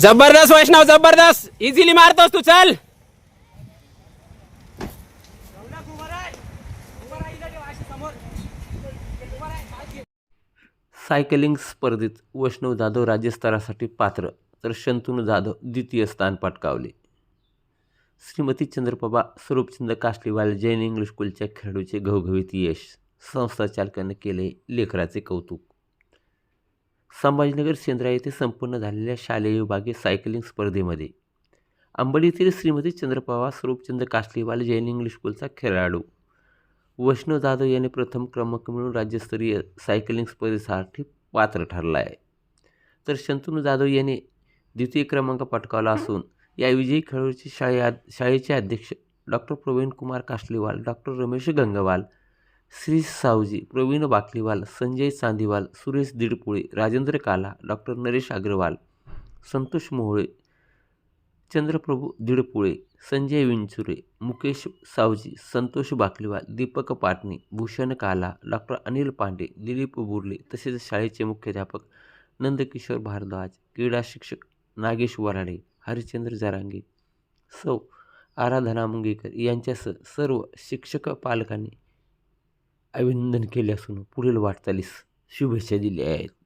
जबरदस्त वैष्णव जबरदस्त. इझिली मारतोस तू चल. सायकलिंग स्पर्धेत वैष्णव जाधव राज्यस्तरासाठी पात्र तर शंतनू जाधव द्वितीय स्थान पटकावले. श्रीमती चंद्रप्रभा स्वरूपचंद कासलीवाल जैन इंग्लिश स्कूलच्या खेळाडूचे घवघवीत यश संस्था चालकाने केले लेकराचे कौतुक. संभाजीनगर सेंद्रा येथे संपन्न झालेल्या शालेय विभागीय सायकलिंग स्पर्धेमध्ये. अंबड येथील श्रीमती चंद्रप्रभा स्वरूपचंद कासलीवाल जैन इंग्लिश स्कूलचा खेळाडू. वैष्णव जाधव याने प्रथम क्रमांक मिळून राज्यस्तरीय सायकलिंग स्पर्धेसाठी पात्र ठरला आहे. तर शंतनू जाधव याने द्वितीय क्रमांक पटकावला असून या विजयी खेळाडूचे शाळे शाळेचे अध्यक्ष doctor Pravin Kumar Kasliwal doctor Ramesh Gangwal Shri Savji Pravin Bakliwal Sanjay Chandiwal Suresh Didpule Rajendra Kala doctor Naresh Agrawal Santosh Mohale Chandraprabhu Didpule Sanjay Vinchure Mukesh Savji Santosh Bakliwal Deepak Patne Bhushan Kala doctor Anil Pande Dilip Burle तसेच शाळेचे मुख्याध्यापक नंदकिशोर भारद्वाज क्रीडा शिक्षक नागेश वराडे हरिश्चंद्र जरांगे सौ आराधना मुंगेकर यांच्यासह सर्व शिक्षक पालकांनी अभिनंदन केले असून पुढील वाटचालीस शुभेच्छा दिल्या आहेत.